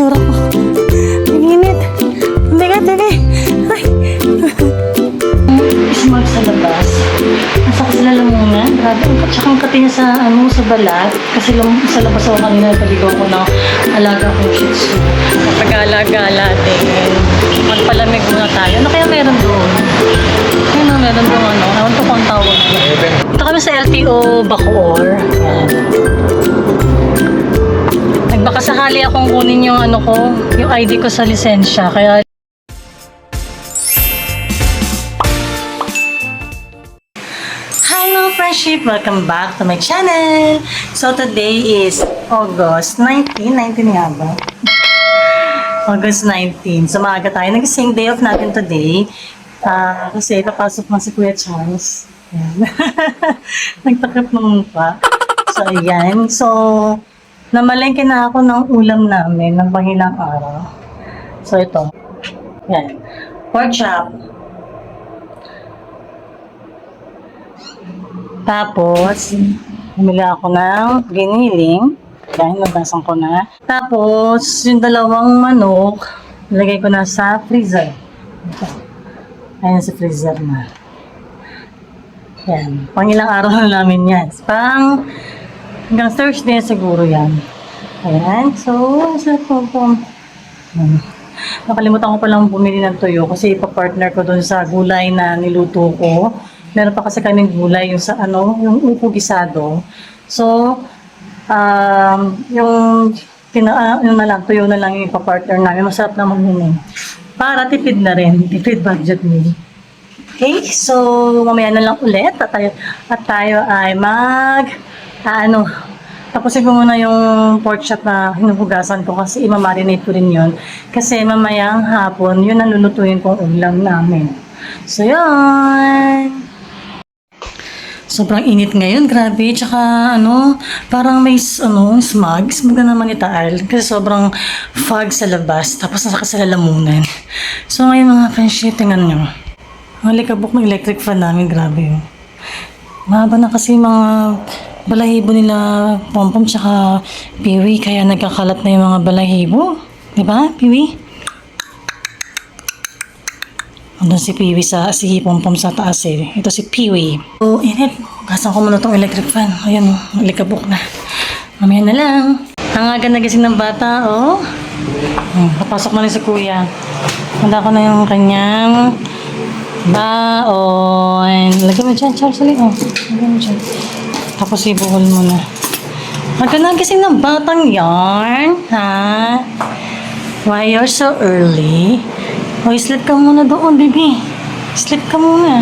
Tsura ko. Ang init. Ang bigat, bebe. Ay. Smart sa labas. Nasa sila lamunan. Grabe. Ang tsaka ang kati niya sa, ano, sa balat. Kasi lum, sa labas ako kanina, paligaw ko ng alaga kong shih tzu. Kapag alaga din. Magpalamig muna tayo. Ano kaya meron doon? Ano, meron doon ano. Ewan ko kung tawag. Ito kami sa LTO Bacoor. Ayan. Nagbaka sakali akong kunin yung ano ko, yung ID ko sa lisensya. Kaya Hello friendship! Welcome back to my channel! So today is August 19, 19 nga ba? August 19. So maaga tayo. Nag-sing day off natin today. Ah, kasi papasok na si Kuya Charles. Nagtakip ng mukha. So ayan. So, namalengke na ako ng ulam namin ng pangilang araw. So ito. Yan. Pork chop. Tapos, bumili ako ng giniling. Dahil nabasang ko na. Tapos, yung dalawang manok, lagay ko na sa freezer. Ito. Ayan sa freezer na. Yan. Pang ilang araw na namin yan. Pang hanggang Thursday siguro yan. Ayan. So, sa po po. Nakalimutan ko palang bumili ng tuyo kasi ipapartner ko doon sa gulay na niluto ko. Meron pa kasi kaming gulay yung sa ano, yung upo gisado. So, um, yung pina, ah, yung na lang, tuyo na lang yung ipapartner namin. Masarap na mag Para tipid na rin. Tipid budget meal. Okay, so mamaya na lang ulit at tayo, at tayo ay mag ah, ano, tapusin ko muna yung pork chop na hinuhugasan ko kasi imamarinate ko rin yun. Kasi mamayang hapon, yun ang lulutuin kong ulam namin. So yun! Sobrang init ngayon, grabe. Tsaka ano, parang may ano, smog. Smog na naman itaal. Kasi sobrang fog sa labas. Tapos nasa sa lalamunan. So ngayon mga friendship, tingnan nyo. Ang likabok ng electric fan namin, grabe yun. Mahaba na kasi mga balahibo nila, pompom tsaka piwi, kaya nagkakalat na yung mga balahibo. Di ba, piwi? Andun si Piwi sa, si Pompom sa taas eh. Ito si Piwi. So, init. Gasan ko muna tong electric fan. Ayan, oh, likabok na. Mamaya na lang. Ang aga nagising ng bata, oh. Hmm, papasok na rin si Kuya. Handa ko na yung kanyang baon. Lagyan mo dyan, Charles. Mo. Lagyan mo dyan. Tapos ibuhol mo na. Aga nagising ng batang yarn, ha? Why you're so early? O, sleep ka muna doon, baby. Sleep ka muna.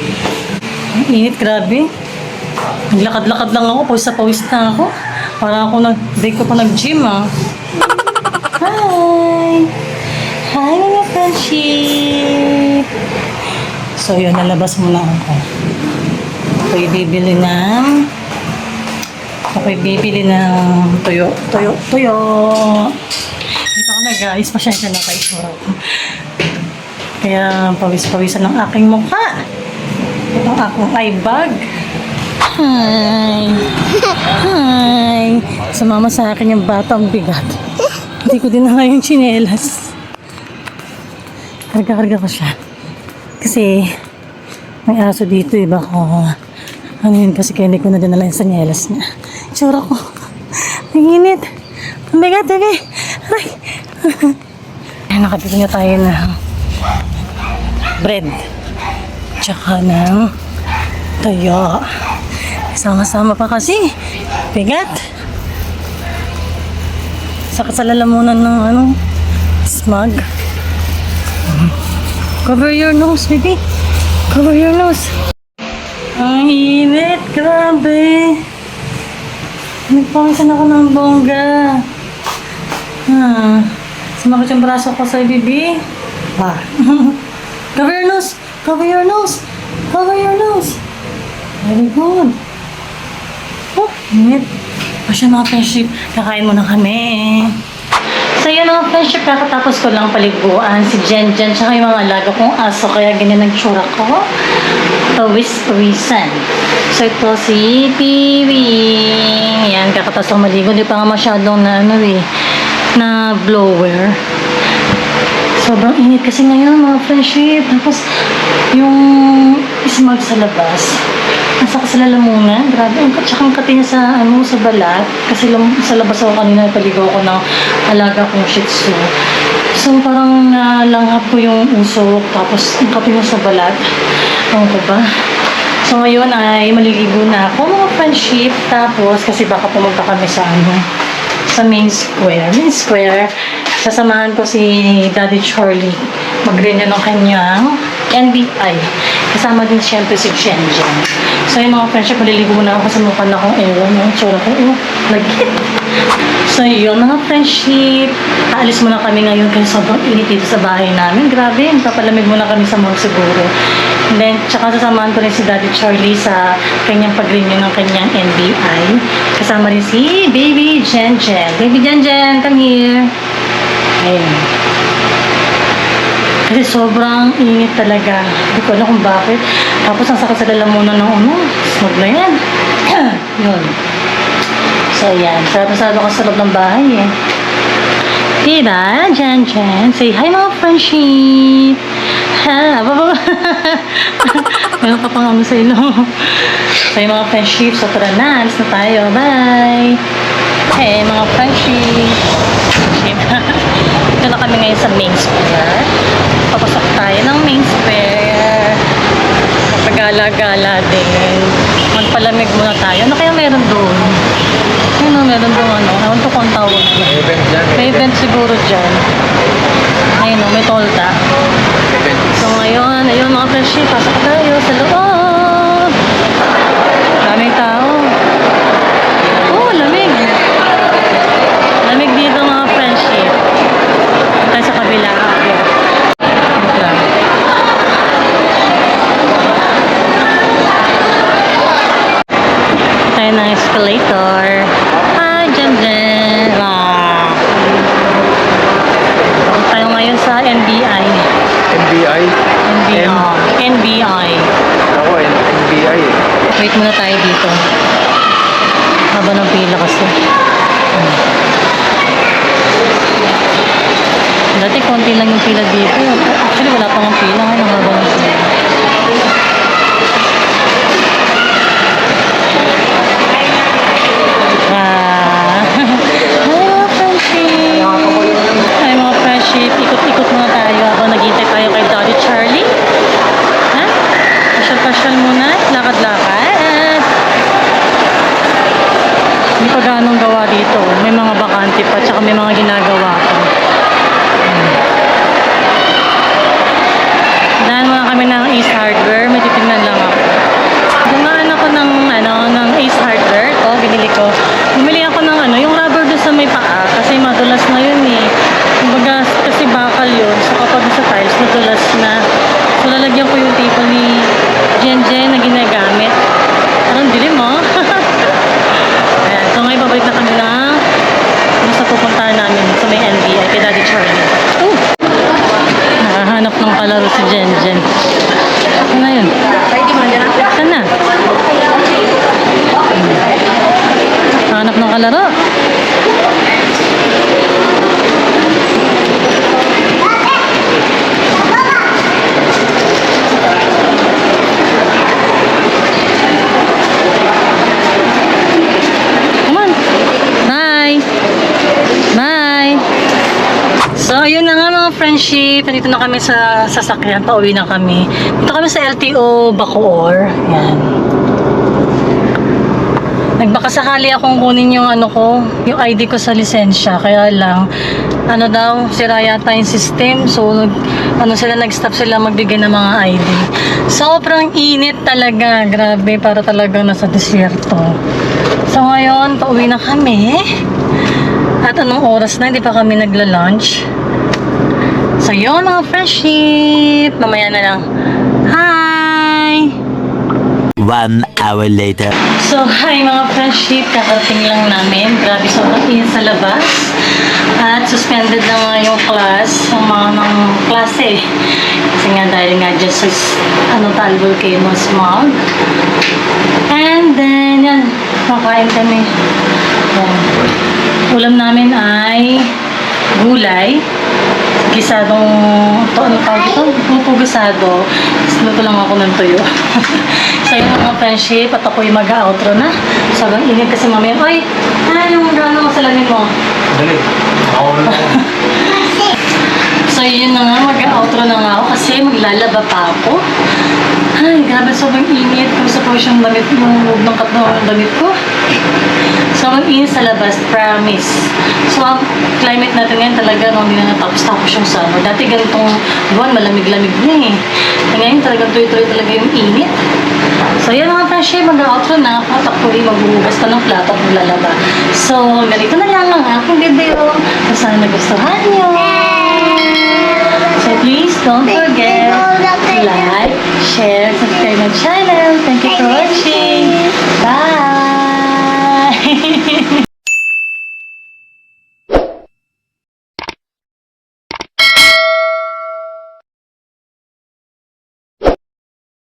Init, grabe. Naglakad-lakad lang ako, pawis na pawis na ako. Para ako nag, break ko pa nag-gym, ah. Hi! Hi, mga friendship! So, yun, nalabas muna ako. Ako'y bibili ng... Ako'y bibili ng tuyo. Tuyo, tuyo! Dito ako na guys, pasensya na kayo itsura ko. Kaya pawis-pawisan ng aking mukha. Ito akong eye bag. Hi! Hi! Sumama sa akin yung batang bigat. Hindi ko din na yung chinelas. Karga-karga ko siya. Kasi may aso dito eh. Baka ano yun kasi kaya hindi ko na dinala yung sanyelas niya. Tsura ko. Ang init. Ang bigat, bebe. Aray. Nakabili na tayo ng bread. Tsaka ng toyo. Sama-sama pa kasi. Bigat. Sakit sa lalamunan ng ano, smog. Cover your nose, baby. Cover your nose. Ang init, grabe. Nagpawisan ako ng bongga. Ah, sumakit yung braso ko sa bibi. Ah. Cover your nose. Cover your nose. Cover your nose. Very good. Oh, init. Siya mga friendship, kakain muna kami. Yun mga friendship, kakatapos ko lang paliguan si Jen Jen tsaka yung mga alaga kong aso kaya ganyan ang tsura ko. Pawis-pawisan. So ito si Piwi. Yan, kakatapos ko maligo. Hindi pa nga masyadong na ano eh. na blower. Sobrang init kasi ngayon mga friendship. Tapos yung smog sa labas. Nasa sa lalamunan. Grabe. Ang tsaka ang kati niya sa, ano, sa balat. Kasi lam, sa labas ako kanina paligaw ko ng alaga kong shih tzu. So parang nalanghap ko yung usok. Tapos ang kati niya sa balat. Ano ko ba? So ngayon ay maliligo na ako mga friendship. Tapos kasi baka pumunta kami sa ano sa main square. Main square, sasamahan ko si Daddy Charlie. Mag-renew ng kanyang NBI. Kasama din siyempre si Jen. So yung mga friendship, maliligo na ako kasi mukha na akong ewan. Yung tsura ko, oh, lagit. So yun mga friendship, aalis muna kami ngayon kasi sobrang init dito sa bahay namin. Grabe, papalamig muna kami sa mga siguro. And then, tsaka sasamahan ko rin si Daddy Charlie sa kanyang pag-renew ng kanyang NBI. Kasama rin si Baby Jen Jen. Baby Jen Jen, come here. Ayun. Kasi sobrang init talaga. Hindi ko alam kung bakit. Tapos ang sakit sa lalamunan ng ano, smog na yan. Yun. So, yan. Sarap-sarap ako sa loob ng bahay eh. Diba? Jan Jan. Say hi mga friendship. Ha, baba. Meron pa pang ano sa ilo. So, yung mga friendship. So, tara na. Alis na tayo. Bye. Hey, mga friendship. Ito na kami ngayon sa main square. Papasok tayo ng main square. Kapagala-gala din. Magpalamig muna tayo. Ano kaya meron doon? Ano, meron doon ano? Ewan ko kung tawag doon. Event dyan. May event siguro dyan. Ayun o, may tolta. So ngayon, ayun mga friendship, pasok tayo sa loob. Daming tao. Wait muna tayo dito. Haba ng pila kasi. Hmm. Dati konti lang yung pila dito. Actually, wala pang ang pila. Ngayon, ang haba ng pila. Ah. Hi, mga friendship. Hi, mga friendship. Ikot-ikot muna tayo habang naghihintay tayo kay Daddy Charlie. Ha? Pasyal-pasyal muna. Lakad-lakad. Hindi pa ganong gawa dito. May mga tsaka may mga ginagawa pa. Hmm. Dahil muna kami ng Ace Hardware, may titignan lang ako. Dumaan ako ng, ano, ng Ace Hardware. Ito, binili ko. Bumili ako ng ano, yung rubber doon sa may paa. Kasi madulas na yun eh. Kumbaga, kasi bakal yun. So kapag sa tiles, madulas na. So lalagyan ko yung tipo ni Jen Jen na ginagamit. Parang dilim mo. Ayan. So ngayon, babalik na kami ng kung sa pupuntahan namin sa may NBI kay Daddy Charlie. Ooh! Nakahanap ng kalaro si Jen Jen. Saan na yun? Saan na? Hanap ng kalaro. Come on. Bye. Bye. Mga friendship. Nandito na kami sa sasakyan. Pauwi na kami. Dito kami sa LTO Bacoor. Yan. Nagbakasakali akong kunin yung ano ko, yung ID ko sa lisensya. Kaya lang, ano daw, sira yata yung system. So, ano sila, nag-stop sila magbigay ng mga ID. Sobrang init talaga. Grabe, para talagang nasa desierto. So, ngayon, pauwi na kami. At anong oras na, hindi pa kami nagla-lunch. So, yun mga friendship. Mamaya na lang. Hi! One hour later. So, hi mga friendship. Kakarating lang namin. Grabe, sobrang init sa labas. At suspended na nga yung class, ang mga ng klase. Kasi nga dahil nga dyan sa ano, tal volcano smog. And then, yan, makain kami. Yan. Ulam namin ay gulay, gisadong, to, ano tawag ito? Pupugisado. Tapos luto lang ako ng tuyo. so yun mga friendship, at ako'y mag-outro na. Sobrang init kasi mamaya, Oy, ano yung gano'n mo salamin mo? Dali. Ako na. So yun na nga, mag-outro na nga ako kasi maglalaba pa ako. Ay, grabe sobrang init. Gusto ko siyang damit, yung loob ng katong damit ko. Sobrang init sa labas, promise. So ang climate natin ngayon talaga nung hindi na natapos-tapos yung summer. Dati ganitong buwan, malamig-lamig na eh. Ngayon talagang tuloy-tuloy talaga yung init. So yan mga friendship, mag-outro na ako at ako'y maghuhugas pa ng plato at maglalaba. So ganito na lang ang aking video. So sana nagustuhan niyo. So please don't forget to like, share, subscribe my channel. Thank you for watching.